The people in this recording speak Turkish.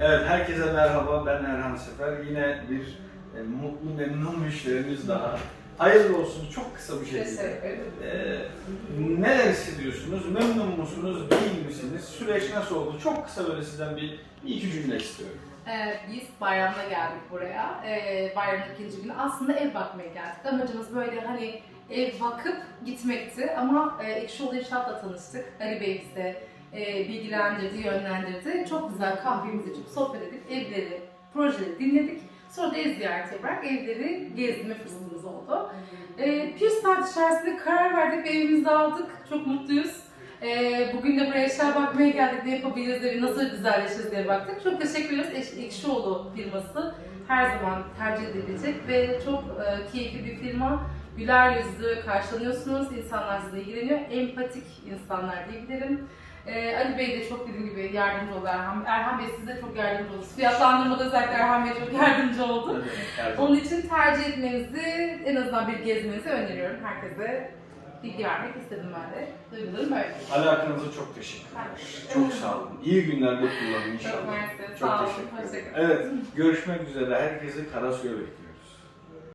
Evet, herkese merhaba. Ben Erhan Sefer. Yine bir e, mutlu, memnun müşterimiz daha. Hayırlı olsun. Çok kısa bir şekilde. Teşekkür ederim. E, neler hissediyorsunuz? Memnun musunuz? Değil misiniz? Süreç nasıl oldu? Çok kısa böyle sizden bir, bir iki cümle istiyorum. Ee, biz bayramda geldik buraya. Ee, bayramın ikinci günü aslında ev bakmaya geldik. Amacımız böyle hani ev bakıp gitmekti ama e, Ekşioğlu İnşaat'la tanıştık. Ali Bey bize e, bilgilendirdi, yönlendirdi. Çok güzel kahvemizi içip sohbet edip evleri, projeleri dinledik. Sonra da ev ziyareti yaparak evleri gezme fırsatımız oldu. Ee, bir saat içerisinde karar verdik ve evimizi aldık. Çok mutluyuz. Ee, bugün de buraya eşya bakmaya geldik. Ne yapabiliriz evi nasıl güzelleşiriz diye baktık. Çok teşekkür ederiz. Eş- Ekşioğlu firması her zaman tercih edilecek ve çok e, keyifli bir firma. Güler yüzlü karşılanıyorsunuz. İnsanlar size ilgileniyor. Empatik insanlar diyebilirim. Ee, Ali Bey de çok dediğim gibi yardımcı oldu Erhan. Erhan Bey size çok yardımcı oldu. Fiyatlandırmada özellikle Erhan Bey çok yardımcı oldu. Evet. Onun için tercih etmenizi, en azından bir gezmenizi öneriyorum. Herkese bilgi vermek istedim ben de. Duygularım böyle. Alakanıza çok teşekkürler. Çok sağ olun. İyi günlerde kullanın Çok inşallah. mersi. Çok Sağ olun. teşekkür ederim. Hoşçakalın. Evet, görüşmek üzere. Herkesi Karasu'ya bekliyorum.